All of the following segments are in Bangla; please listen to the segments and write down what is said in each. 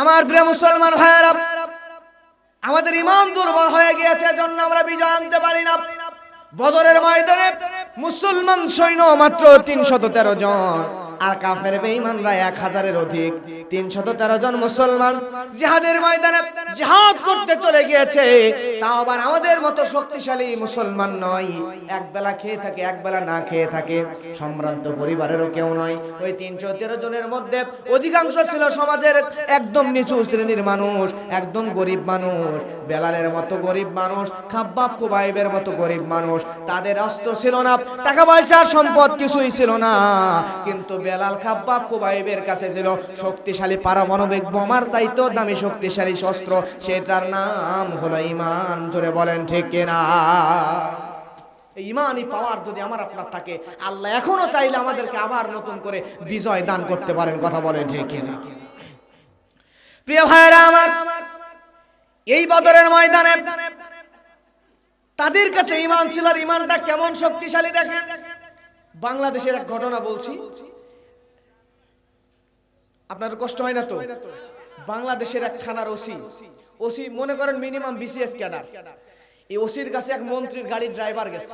আমার প্রিয় মুসলমান ভাইয়েরা, আমাদের ইমান দুর্বল হয়ে গিয়েছে জন্য আমরা বিজয় আনতে পারি না। বদরের ময়দানে মুসলমান সৈন্য মাত্র তিনশত তেরো জন। আর কাফের বেঈমানরা এক হাজারের অধিক, তিনশত তেরো জন মুসলমান জিহাদের ময়দানে জিহাদ করতে চলে গিয়েছে। তাও আবার আমাদের মতো শক্তিশালী মুসলমান নয়। এক বেলা খেয়ে থাকে এক বেলা না খেয়ে থাকে। সম্ভ্রান্ত পরিবারেরও কেউ নয়। ওই তিনশো তেরো জনের মধ্যে অধিকাংশ ছিল সমাজের একদম নিচু শ্রেণির মানুষ, একদম গরিব মানুষ। বেলালের মতো গরিব মানুষ, খাব্বাব কুবাইবের মতো গরিব মানুষ। তাদের অস্ত্র ছিল না, টাকা পয়সার সম্পদ কিছুই ছিল না। কিন্তু বেলাল খাব্বাব কুবাইবের কাছে ছিল। শক্তিশালী পারমাণবিক বোমার চাইতেও দামি শক্তিশালী শস্ত্র। সেটার নাম হলো ইমান জোরে বলেন, ঠিক কিনা? ইমানই পাওয়ার যদি আমার আপনার থাকে, আল্লাহ এখনও চাইলে আমাদেরকে আবার নতুন করে বিজয় দান করতে পারেন। কথা বলেন, ঠিক কিনা? প্রিয় ভাইরা আমার, এই বদরের ময়দানে তাদের কাছে ইমান ছিল আর ইমানটা কেমন শক্তিশালী দেখেন? বাংলাদেশের এক ঘটনা বলছি। আপনার কষ্ট হয় না তো? বাংলাদেশের এক থানার ওসি। ওসি, মনে করেন মিনিমাম বিসিএস ক্যাডার এই ওসির কাছে এক মন্ত্রীর গাড়ির ড্রাইভার গেছে।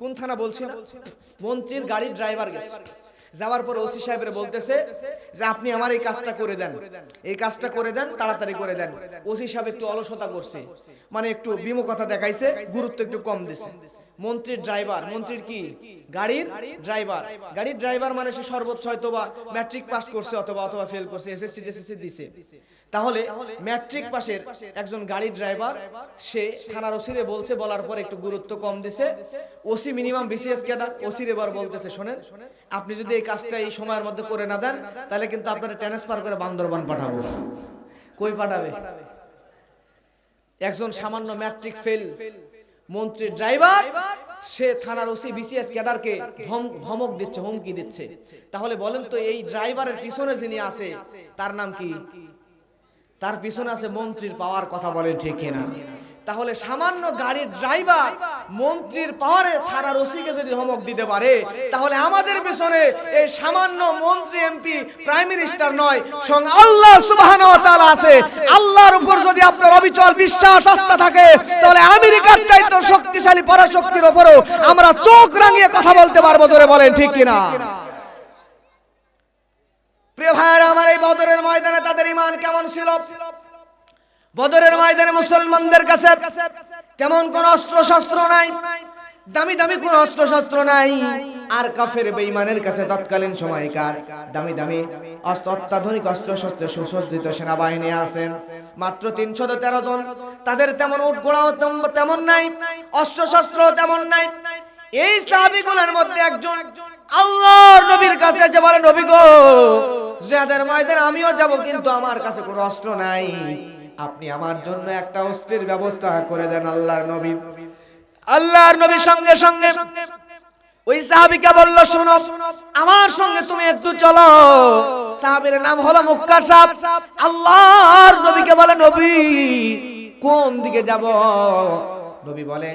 কোন থানা বলছি মন্ত্রীর গাড়ির ড্রাইভার গেছে। যাওয়ার পর ওসি সাহেবের বলতেছে যে আপনি আমার এই কাজটা করে দেন। এই কাজটা করে দেন, তাড়াতাড়ি করে দেন। ওসি সাহেব একটু অলসতা করছে মানে একটু বিমুখতা দেখাইছে, গুরুত্ব একটু কম দিছে। মন্ত্রীর ড্রাইভার, মন্ত্রীর কি? গাড়ির ড্রাইভার। গাড়ির ড্রাইভার মানে সে সর্বোচ্চ হয়তো বা ম্যাট্রিক পাস করছে অথবা অথবা ফেল করছে এসএসসি টেসএসসি দিছে। তাহলে ম্যাট্রিক পাশের একজন গাড়ির ড্রাইভার, সে থানার ওসিরে বলছে, বলার পর একটু গুরুত্ব কম দিছে। ওসি মিনিমাম বিসিএস ক্যাডার ওসির এবার বলতেছে, শোনেন, আপনি যদি এই কাজটা এই সময়ের মধ্যে করে না দেন, তাহলে কিন্তু আপনারা ট্রান্সফার করে বান্দরবান পাঠাবো। কই পাঠাবে? একজন সামান্য ম্যাট্রিক ফেল মন্ত্রীর ড্রাইভার সে থানার ওসি বিসিএস ক্যাডারকে ধম- ধমক দিচ্ছে, হুমকি দিচ্ছে। তাহলে বলেন তো এই ড্রাইভারের পিছনে যিনি আছে, তার নাম কি? তার পিছনে আছে মন্ত্রীর পাওয়ার কথা বলেন ঠিক কিনা? তাহলে সামান্য গাড়ির ড্রাইভার মন্ত্রীর পাওয়ারে থানার ওসিকে যদি ধমক দিতে পারে, তাহলে আমাদের পিছনে এই সামান্য মন্ত্রী এমপি প্রাইম মিনিস্টার নয় সঙ্গ আল্লাহ সুবহানাহু ওয়া আছে। আল্লাহর উপর যদি আপনার অবিচল বিশ্বাস, আস্থা থাকে, তাহলে আমেরিকার চাইতে শক্তিশালী পরাশক্তির উপরও আমরা চোখ রাঙিয়ে কথা বলতে পারব ধরে বলেন ঠিক কিনা? প্রিয় ভাইয়েরা, আমার এই বদরের ময়দানে তাদের ইমান কেমন ছিল? বদরের ময়দানে মুসলমানদের কাছে তেমন কোন অস্ত্র শস্ত্র নাই, দামি দামি কোন অস্ত্র শস্ত্র নাই। আর কাফের বেঈমানের কাছে তৎকালীন সময়কার দামি দামি অত্যাধুনিক অস্ত্র শস্ত্রে সুসজ্জিত সেনাবাহিনী আছেন মাত্র তিনশত তেরো জন, তাদের তেমন উট তেম- তেমন নাই অস্ত্র শস্ত্র তেমন নাই। এই সাহাবিগুলোর মধ্যে একজন আল্লাহর নবীর কাছে যে বলে, নবী গো, জিয়াদের ময়দানে আমিও যাব, কিন্তু আমার কাছে কোনো অস্ত্র নাই। আপনি আমার জন্য একটা অস্ত্রের ব্যবস্থা করে দেন আল্লাহর নবী। আল্লাহর নবীর সঙ্গে সঙ্গে ওই সাহাবিকা বলল, শোনো, আমার সঙ্গে তুমি একটু চলো। সাহাবীর নাম হলো মুক্কা সাহেব আল্লাহর নবীকে বলে, নবী, কোন দিকে যাব? নবী বলে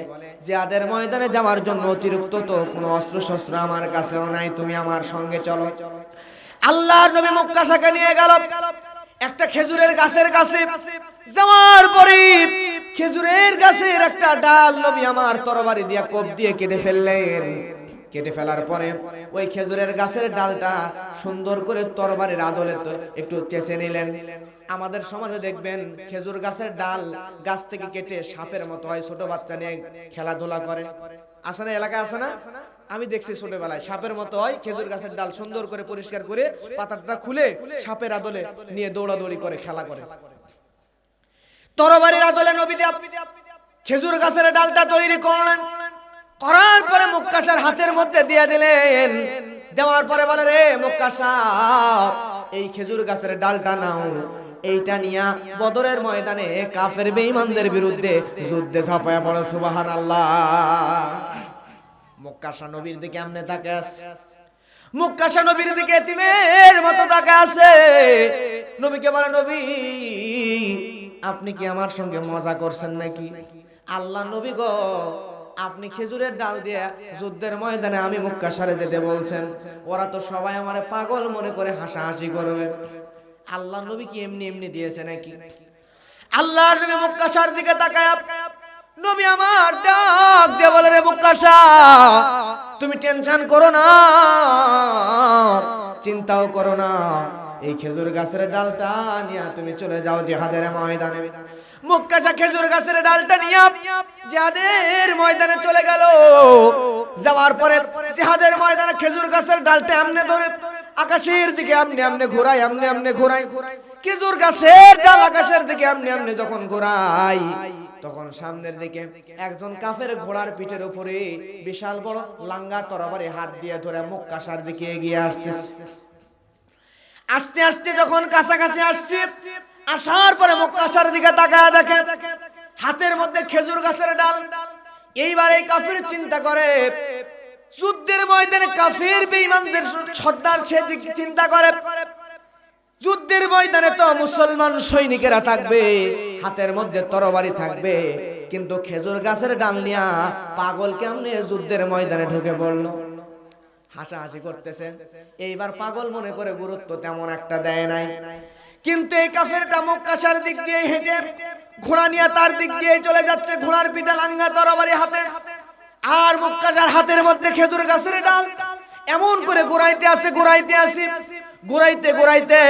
যে আদের ময়দানে যাওয়ার জন্য অতিরিক্ত তো কোনো অস্ত্র শস্ত্র আমার কাছেও নাই, তুমি আমার সঙ্গে চলো। আল্লাহর নবী মক্কা শাখা নিয়ে গেল। একটা খেজুরের গাছের কাছে যাওয়ার পরে খেজুরের গাছের একটা ডাল নবী আমার তরবারি দিয়া কোপ দিয়ে কেটে ফেললেন। কেটে ফেলার পরে ওই খেজুরের গাছের ডালটা সুন্দর করে তরবারির আদলে তো একটু চেঁচে নিলেন। আমাদের সমাজে দেখবেন খেজুর গাছের ডাল গাছ থেকে কেটে সাপের মতো হয়, ছোট বাচ্চা নিয়ে খেলাধুলা করে। আছে না এলাকা আছে না? আমি দেখছি ছোটবেলায় সাপের মতো হয়, খেজুর গাছের ডাল সুন্দর করে পরিষ্কার করে পাতাটা খুলে সাপের আদলে নিয়ে দৌড়াদৌড়ি করে, খেলা করে। তরবারির আদলে নবী খেজুর গাছের ডালটা তৈরি করলেন। করার পরে মুক্কাশার হাতের মধ্যে দিয়ে দিলেন। দেওয়ার পরে বলে, রে মুক্কাশা এই খেজুর গাছের ডালটা নাও। এইটা নিয়া বদরের ময়দানে কাফের বেঈমানদের বিরুদ্ধে যুদ্ধে ঝাঁপায়া পড়ো সুবাহান আল্লাহ মুক্কাশা নবীর দিকে আমনে তাকে আছে। মুক্কাশা নবীর দিকে তিমের মতো তাকে আছে। নবীকে বলে, নবী আপনি কি আমার সঙ্গে মজা করছেন নাকি? আল্লাহ নবী গো, আপনি খেজুরের ডাল দিয়ে যুদ্ধের ময়দানে আমি মুক্কাশারে যেতে বলছেন। ওরা তো সবাই আমারে পাগল মনে করে হাসাহাসি করবে। আল্লাহ নবী কি এমনি এমনি দিয়েছে নাকি? আল্লাহ নবী মুক্কাশার দিকে তাকায় নবী আমার ডাক দিয়ে বলে, রে মুক্কাশা তুমি টেনশন করো না, চিন্তাও করো না। এই খেজুর গাছের ডালটা নিয়ে তুমি চলে যাও জেহাদের ময়দানে। মুক্কাশা খেজুর গাছের ডালটা নিয়ে জেহাদের ময়দানে চলে গেল। যাওয়ার পরে জেহাদের ময়দানে খেজুর গাছের ডালটা আমনে ধরে, আকাশের দিকে আমনে আমনে ঘোরাই আমনে আমনে ঘোরাই খেজুর গাছের ডাল আকাশের দিকে আমনে আমনে যখন ঘোরাই তখন সামনের দিকে একজন কাফের ঘোড়ার পিঠের উপরে বিশাল বড় লাঙ্গা তরবারি হাত দিয়ে ধরে মুক্কাশার দিকে এগিয়ে আসতেছে। আস্তে আস্তে যখন কাছাকাছি আসছে, আসার পরে মুক্তাশার দিকে তাকায় দেখে হাতের মধ্যে খেজুর গাছের ডাল। এইবার এই কাফির চিন্তা করে, যুদ্ধের ময়দানে কাফির বেঈমানদের সর্দার সে চিন্তা করে, যুদ্ধের ময়দানে তো মুসলমান সৈনিকেরা থাকবে, হাতের মধ্যে তরবারি থাকবে, কিন্তু খেজুর গাছের ডাল নিয়া পাগল কেমনে যুদ্ধের ময়দানে ঢুকে পড়ল? হাসাহাসি করতেছে। এইবার পাগল মনে করে গুরুত্ব তেমন একটা দেয় নাই। কিন্তু এই কাফেরটা মক্কাশার দিক দিয়ে হেঁটে ঘোড়া নিয়ে তার দিক দিয়ে চলে যাচ্ছে ঘোড়ার পিঠা লাঙ্গা তরবারি হাতে। আর মক্কাশার হাতের মধ্যে খেজুর গাছের ডাল। এমন করে গোড়াইতে আসে। গোড়াইতে আসি। ঘুরাইতে ঘুরাইতে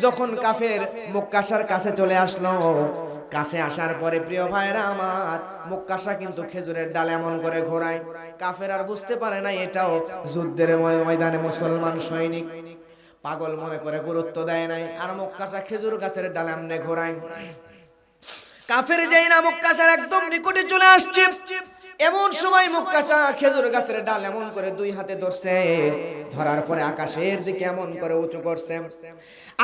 যখন কাফের মুক্কাশার কাছে চলে আসলো, কাছে আসার পরে প্রিয় ভাইরা আমার মুক্কাশা কিন্তু খেজুরের ডাল এমন করে ঘোরায়। কাফের আর বুঝতে পারে না এটাও যুদ্ধের ময়- ময়দানে মুসলমান সৈনিক। পাগল মনে করে গুরুত্ব দেয় নাই, আর মুক্কাশা খেজুর গাছের ডাল এমনি ঘোরায়। কাফের যেই না মুক্কাশার একদম নিকটে চলে আসছে এমন সময় মুক্কাশা খেজুর গাছের ডাল এমন করে দুই হাতে ধরছে। ধরার পরে আকাশের দিকে এমন করে উঁচু করছে।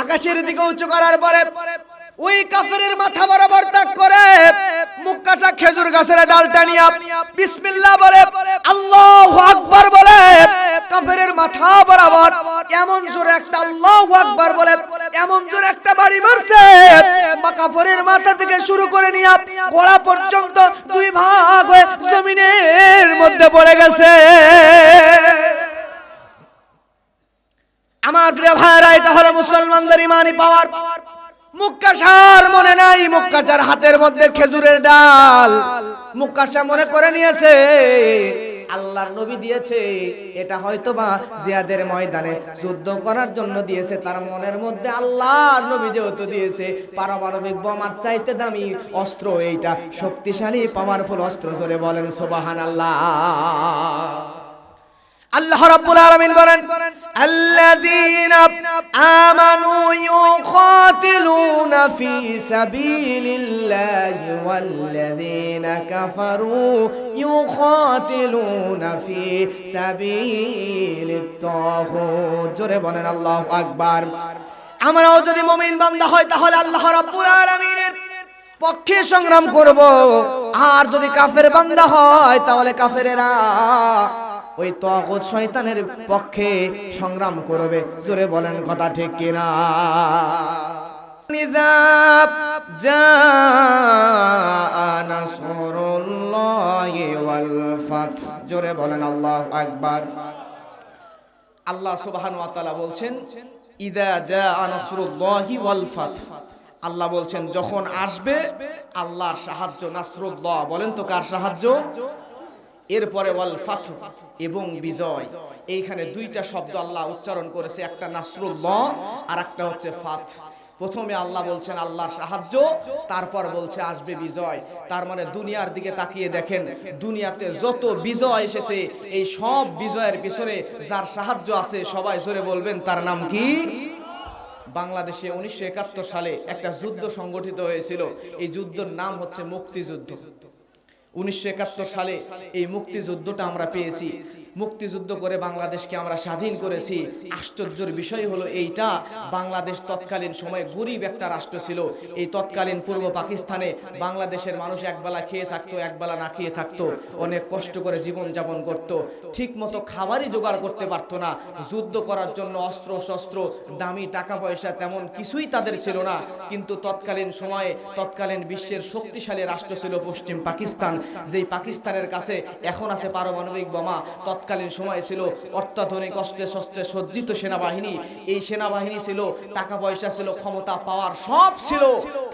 আকাশের দিকে উঁচু করার পরে ওই কাফেরের মাথা বরাবর তাক করে মুক্কাশা খেজুর গাছের ডালটা নিয়ে বিসমিল্লাহ বলে আল্লাহু আকবার বলে কাফেরের মাথা বরাবর এমন জোরে একটা আল্লাহু আকবার বলে এমন জোরে একটা বাড়ি মারছে। কাফেরের মাথা থেকে শুরু করে নিয়ে গোড়া পর্যন্ত দুই ভাগ জমিনের মধ্যে পড়ে গেছে। আমার প্রিয় ভাইরা, এটা হলো মুসলমানদের ইমানি পাওয়ার। মুক্কাশার মনে নাই মুক্কাশার হাতের মধ্যে খেজুরের ডাল। মুক্কাশা মনে করে নিয়েছে আল্লাহর নবী দিয়েছে। এটা হয়তো বা জিয়াদের ময়দানে যুদ্ধ করার জন্য দিয়েছে। তার মনের মধ্যে আল্লাহর নবী যেহেতু দিয়েছে, পারমাণবিক বোমার চাইতে দামি অস্ত্র এইটা। শক্তিশালী পাওয়ারফুল অস্ত্র, জোরে বলেন সোবাহান আল্লাহ আল্লাহ রাব্বুল আলামিন বলেন, আল্লাযীনা আমানু ইউকাতিলুনা ফি সাবিলিল্লাহি ওয়াল্লাযীনা কাফারু ইউকাতিলুনা ফি সাবিলিত তাগুত জোরে বলেন, আল্লাহু আকবার। আমরাও যদি মুমিন বান্দা হয়, তাহলে আল্লাহ রাব্বুল আলামিনের পক্ষে সংগ্রাম করব। আর যদি কাফের বান্দা হয়, তাহলে কাফেরেরা ওই তগত শয়তানের পক্ষে সংগ্রাম করবে। জোরে বলেন, কথা ঠিক কিনা? ফাত জোরে বলেন, আল্লাহু আকবার। আল্লাহ সুবহান ওয়া তাআলা বলছেন, ইদা জাআ নাসরুল্লাহি ওয়াল ফাত আল্লাহ বলছেন, যখন আসবে, আল্লাহর সাহায্য নাসরুল্লাহ। বলেন তো কার সাহায্য? এরপরে ওয়াল ফাত এবং বিজয়। এইখানে দুইটা শব্দ আল্লাহ উচ্চারণ করেছে, একটা নাসরুল্লাহ আর একটা হচ্ছে ফাত প্রথমে আল্লাহ বলছেন, আল্লাহর সাহায্য তারপর বলছে, আসবে বিজয়। তার মানে দুনিয়ার দিকে তাকিয়ে দেখেন, দুনিয়াতে যত বিজয় এসেছে, এই সব বিজয়ের পিছনে যার সাহায্য আছে, সবাই জোরে বলবেন, তার নাম কি? বাংলাদেশে উনিশশো একাত্তর সালে একটা যুদ্ধ সংগঠিত হয়েছিল। এই যুদ্ধের নাম হচ্ছে মুক্তিযুদ্ধ। উনিশশো একাত্তর সালে এই মুক্তিযুদ্ধটা আমরা পেয়েছি। মুক্তিযুদ্ধ করে বাংলাদেশকে আমরা স্বাধীন করেছি। আশ্চর্যের বিষয় হলো এইটা, বাংলাদেশ তৎকালীন সময়ে গরিব একটা রাষ্ট্র ছিল। এই তৎকালীন পূর্ব পাকিস্তানে বাংলাদেশের মানুষ একবেলা খেয়ে থাকতো, একবেলা না খেয়ে থাকতো। অনেক কষ্ট করে জীবন যাপন করত। ঠিক মতো খাবারই জোগাড় করতে পারতো না। যুদ্ধ করার জন্য অস্ত্র শস্ত্র দামি টাকা পয়সা তেমন কিছুই তাদের ছিল না। কিন্তু তৎকালীন সময়ে, তৎকালীন বিশ্বের শক্তিশালী রাষ্ট্র ছিল পশ্চিম পাকিস্তান। যেই পাকিস্তানের কাছে এখন আছে পারমাণবিক বোমা, তৎকালীন সময় ছিল অত্যাধুনিক অস্ত্রে শস্ত্রে সজ্জিত সেনাবাহিনী। এই সেনাবাহিনী ছিল, টাকা পয়সা ছিল, ক্ষমতা, পাওয়ার সব ছিল।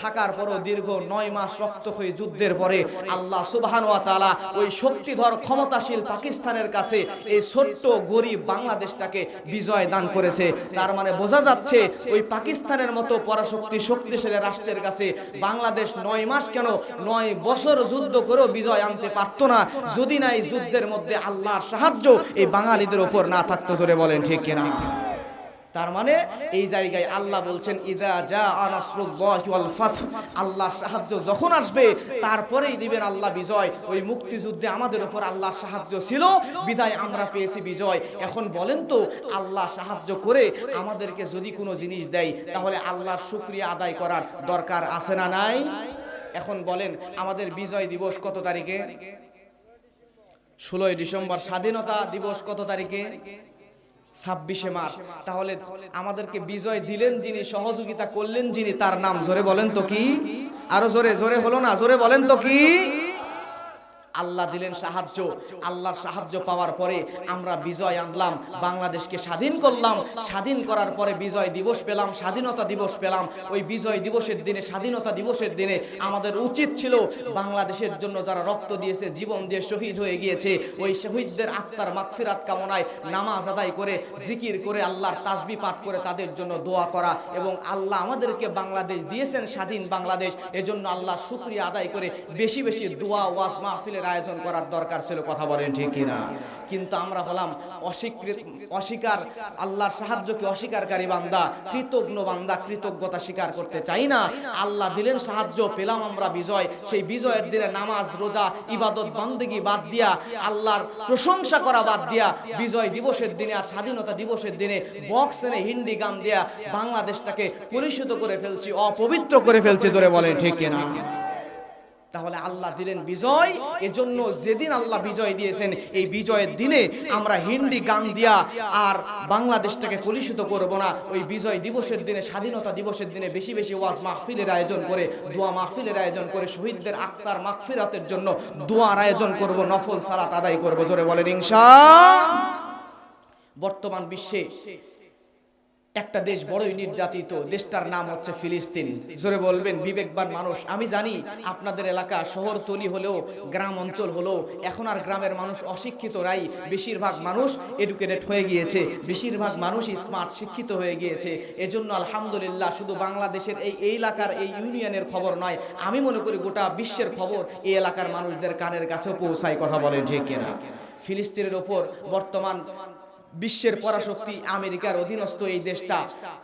থাকার পরও দীর্ঘ নয় মাস রক্তক্ষয়ী যুদ্ধের পরে আল্লাহ সুবাহান ওয়া তাআলা ওই শক্তিধর, ক্ষমতাশীল পাকিস্তানের কাছে এই ছোট্ট গরিব বাংলাদেশটাকে বিজয় দান করেছে। তার মানে বোঝা যাচ্ছে ওই পাকিস্তানের মতো পরাশক্তি শক্তিশালী রাষ্ট্রের কাছে বাংলাদেশ নয় মাস কেন নয় বছর যুদ্ধ করেও বিজয় আনতে পারতো না। যদি না এই যুদ্ধের মধ্যে আল্লাহর সাহায্য এই বাঙালিদের ওপর না থাকতো, জোরে বলেন ঠিক কিনা? তার মানে এই জায়গায় আল্লাহ বলছেন আল্লাহর সাহায্য যখন আসবে, তারপরেই দিবেন আল্লাহ বিজয়। ওই মুক্তিযুদ্ধে আমাদের উপর আল্লাহ সাহায্য ছিল, বিদায় আমরা পেয়েছি বিজয়। এখন বলেন তো, আল্লাহ সাহায্য করে আমাদেরকে যদি কোনো জিনিস দেয়, তাহলে আল্লাহর শুক্রিয়া আদায় করার দরকার আছে না নাই? এখন বলেন আমাদের বিজয় দিবস কত তারিখে? ষোলোই ডিসেম্বর স্বাধীনতা দিবস কত তারিখে? ছাব্বিশে মার্চ। তাহলে আমাদেরকে বিজয় দিলেন যিনি, সহযোগিতা করলেন যিনি, তার নাম জোরে বলেন তো কি? আরও জোরে জোরে হলো না? জোরে বলেন তো কি? আল্লাহ দিলেন সাহায্য। আল্লাহর সাহায্য পাওয়ার পরে আমরা বিজয় আনলাম, বাংলাদেশকে স্বাধীন করলাম। স্বাধীন করার পরে বিজয় দিবস পেলাম, স্বাধীনতা দিবস পেলাম। ওই বিজয় দিবসের দিনে, স্বাধীনতা দিবসের দিনে আমাদের উচিত ছিল বাংলাদেশের জন্য যারা রক্ত দিয়েছে, জীবন দিয়ে শহীদ হয়ে গিয়েছে, ওই শহীদদের আত্মার মাগফিরাত কামনায় নামাজ আদায় করে, জিকির করে, আল্লাহর তাসবি পাঠ করে তাদের জন্য দোয়া করা এবং আল্লাহ আমাদেরকে বাংলাদেশ দিয়েছেন, স্বাধীন বাংলাদেশ। এজন্য আল্লাহ শুক্রিয়া আদায় করে বেশি বেশি দোয়া, ওয়াজ মাহফিলের আয়োজন করার দরকার ছিল, কথা বলেন ঠিক কিনা। কিন্তু আমরা হলাম অস্বীকৃত অস্বীকার, আল্লাহর সাহায্যকে অস্বীকারী বান্দা, কৃতজ্ঞ বান্দা, কৃতজ্ঞতা স্বীকার করতে চাই না। আল্লাহ দিলেন সাহায্য, পেলাম আমরা বিজয়। সেই বিজয়ের দিনে নামাজ, রোজা, ইবাদত, বান্দিগি বাদ দিয়া, আল্লাহর প্রশংসা করা বাদ দিয়া, বিজয় দিবসের দিনে আর স্বাধীনতা দিবসের দিনে বক্স এনে হিন্দি গান দিয়া বাংলাদেশটাকে পরিশুদ্ধ করে ফেলছি, অপবিত্র করে ফেলছি ধরে বলেন ঠিক কিনা। তাহলে আল্লাহ দিলেন বিজয়। এজন্য যেদিন আল্লাহ বিজয় দিয়েছেন, এই বিজয়ের দিনে আমরা হিন্দি গান দিয়া আর বাংলাদেশটাকে কলুষিত করব না। ওই বিজয় দিবসের দিনে, স্বাধীনতা দিবসের দিনে বেশি বেশি ওয়াজ মাহফিলের আয়োজন করে, দোয়া মাহফিলের আয়োজন করে, শহীদদের আক্তার মাহফিরাতের জন্য দোয়ার আয়োজন করব, নফল সালাত আদায় করব। জোরে বলেন ইনশা বর্তমান বিশ্বে একটা দেশ বড়ই নির্যাতিত দেশটার নাম হচ্ছে ফিলিস্তিন। জোরে বলবেন বিবেকবান মানুষ। আমি জানি আপনাদের এলাকা শহর তলি হলেও গ্রাম অঞ্চল হলেও এখন আর গ্রামের মানুষ অশিক্ষিত নাই। বেশিরভাগ মানুষ এডুকেটেড হয়ে গিয়েছে। বেশিরভাগ মানুষ স্মার্ট শিক্ষিত হয়ে গিয়েছে। এজন্য আলহামদুলিল্লাহ শুধু বাংলাদেশের এই এই এলাকার এই ইউনিয়নের খবর নয় আমি মনে করি গোটা বিশ্বের খবর এই এলাকার মানুষদের কানের কাছেও পৌঁছায় কথা বলে যে কেনা? ফিলিস্তিনের ওপর বর্তমান বিশ্বের পরাশক্তি আমেরিকার অধীনস্থ এই দেশটা।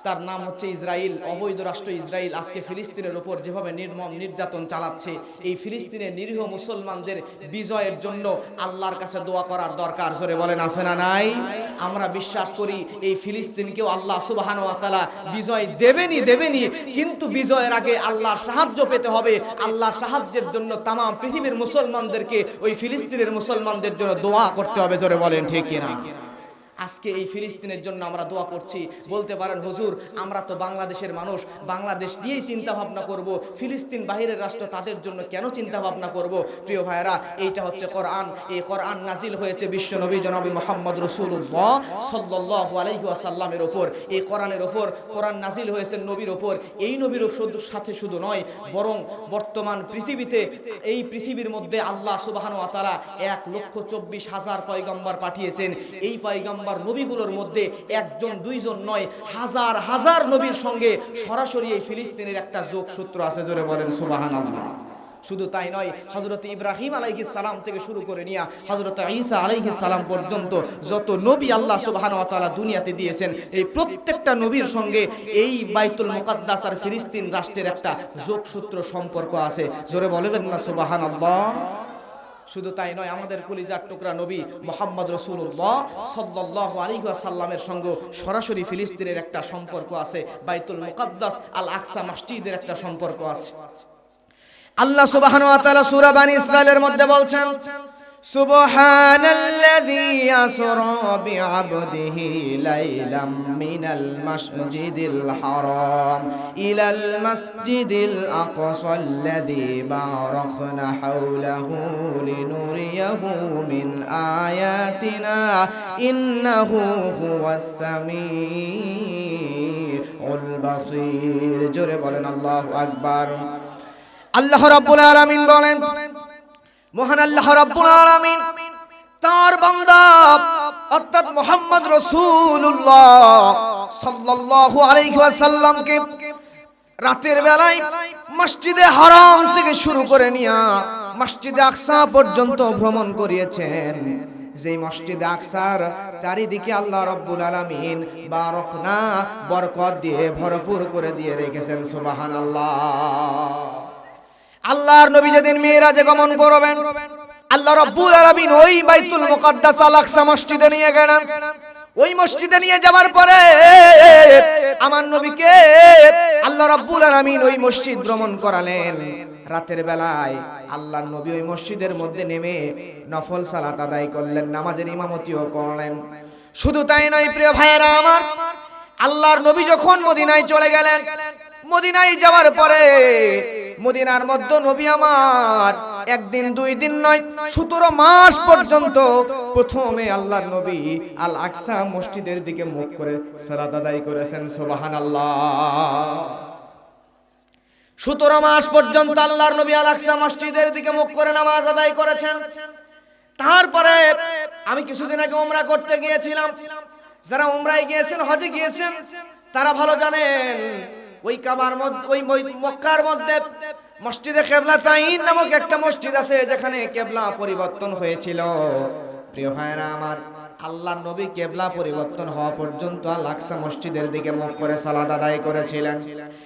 তার নাম হচ্ছে ইসরায়েল অবৈধ রাষ্ট্র ইসরায়েল আজকে ফিলিস্তিনের উপর যেভাবে নির্মম নির্যাতন চালাচ্ছে, এই ফিলিস্তিনের নিরীহ মুসলমানদের বিজয়ের জন্য আল্লাহর কাছে দোয়া করার দরকার। জোরে বলেন, আছে না নাই? আমরা বিশ্বাস করি এই ফিলিস্তিনকেও আল্লাহ সুবাহান তাআলা বিজয় দেবেনি দেবেনি কিন্তু বিজয়ের আগে আল্লাহর সাহায্য পেতে হবে। আল্লাহর সাহায্যের জন্য তাম পৃথিবীর মুসলমানদেরকে ওই ফিলিস্তিনের মুসলমানদের জন্য দোয়া করতে হবে। জোরে বলেন, ঠিক কিনা? আজকে এই ফিলিস্তিনের জন্য আমরা দোয়া করছি। বলতে পারেন, হুজুর, আমরা তো বাংলাদেশের মানুষ। বাংলাদেশ দিয়েই চিন্তা ভাবনা করব। ফিলিস্তিন বাহিরের রাষ্ট্র তাদের জন্য কেন চিন্তা ভাবনা করব? প্রিয় ভাইরা এইটা হচ্ছে কোরআন। এই কোরআন নাজিল হয়েছে বিশ্ব নবী জনাবি মোহাম্মদ রসুল্লাহ সাল্লাহ ওপর। এই কোরআনের ওপর, কোরআন নাজিল হয়েছে নবীর ওপর। এই নবীর শুধু সাথে শুধু নয়, বরং বর্তমান পৃথিবীতে, এই পৃথিবীর মধ্যে আল্লাহ সুবাহানু আতালা এক লক্ষ চব্বিশ হাজার পয়গম্বর পাঠিয়েছেন। এই পয়গম্বর নবীগুলোর মধ্যে একজন, দুইজন নয়, হাজার হাজার নবীর সঙ্গে সরাসরি এই ফিলিস্তিনের একটা যোগসূত্র আছে, জোরে বলেন সুবাহান আল্লাহ শুধু তাই নয় হজরত ইব্রাহিম আলাইহিস সালাম থেকে শুরু করে নিয়ে হজরত ঈসা আলাইহিস সালাম পর্যন্ত যত নবী আল্লাহ ওয়া তাআলা দুনিয়াতে দিয়েছেন, এই প্রত্যেকটা নবীর সঙ্গে এই বাইতুল মুকাদ্দাস আর ফিলিস্তিন রাষ্ট্রের একটা যোগসূত্র সম্পর্ক আছে। জোরে বলবেন না, সুবহানাল্লাহ। শুধু তাই নয়, আমাদের কলিজার টুকরা নবী মোহাম্মদ রসুল্লাহ সাল্লাহ আলিহাসাল্লামের সঙ্গে সরাসরি ফিলিস্তিনের একটা সম্পর্ক আছে, বাইতুল মুকাদ্দাস আল আকসা মসজিদের একটা সম্পর্ক আছে। আল্লাহ সুবহানাহু ওয়া ইসরায়েলের মধ্যে বলছেন سبحان الذي أسرى بعبده ليلا من المسجد الحرام إلى المسجد الأقصى الذي باركنا حوله لنريه من آياتنا إنه هو السميع البصير جرب الله أكبر الله رب العالمين بولين মহান আল্লাহ রাব্বুল আলামিন তার বান্দা অর্থাৎ মোহাম্মদ রাসূলুল্লাহ সাল্লাল্লাহু আলাইহি ওয়াসাল্লামকে রাতের বেলায় মসজিদে হারাম থেকে শুরু করে নিয়া মসজিদে আকসা পর্যন্ত ভ্রমণ করিয়েছেন। যেই মসজিদে আকসার চারিদিকে আল্লাহ রব্বুল আলামিন বারকনা, বরকত দিয়ে ভরপুর করে দিয়ে রেখেছেন, সুবহানাল্লাহ। আল্লাহর নবী যেদিন মেয়েরাজে গমন করবেন, আল্লাহ রব্বুল আলামিন ওই বাইতুল মুকাদ্দাস আল আকসা মসজিদে নিয়ে গেলেন। ওই মসজিদে নিয়ে যাওয়ার পরে আমার নবীকে আল্লাহ রাব্বুল আলামিন ওই মসজিদ ভ্রমণ করালেন। রাতের বেলায় আল্লাহর নবী ওই মসজিদের মধ্যে নেমে নফল সালাত আদায় করলেন, নামাজের ইমামতিও করলেন। শুধু তাই নয়, প্রিয় ভাইয়েরা আমার, আল্লাহর নবী যখন মদিনায় চলে গেলেন, মদিনায় যাওয়ার পরে মদিনার মধ্যে নবী আমার, একদিন, দুই দিন নয়, সতেরো মাস পর্যন্ত প্রথমে আল্লাহর নবী আল আকসা মসজিদের দিকে মুখ করে সালাত আদায় করেছেন সোবাহান আল্লাহ সতেরো মাস পর্যন্ত আল্লাহর নবী আল আকসা মসজিদের দিকে মুখ করে নামাজ আদায় করেছেন। তারপরে আমি কিছুদিন আগে ওমরা করতে গিয়েছিলাম। যারা ওমরায় গিয়েছেন, হজে গিয়েছেন, তারা ভালো জানেন ওই কাবার মধ্যে, ওই মক্কার মধ্যে মসজিদে কেবলা তাইন নামক একটা মসজিদ আছে যেখানে কেবলা পরিবর্তন হয়েছিল। প্রিয় ভাইরা আমার আল্লাহ নবী কেবলা পরিবর্তন হওয়া পর্যন্ত আল মসজিদের দিকে মুখ করে সালাদ আদায় করেছিলেন।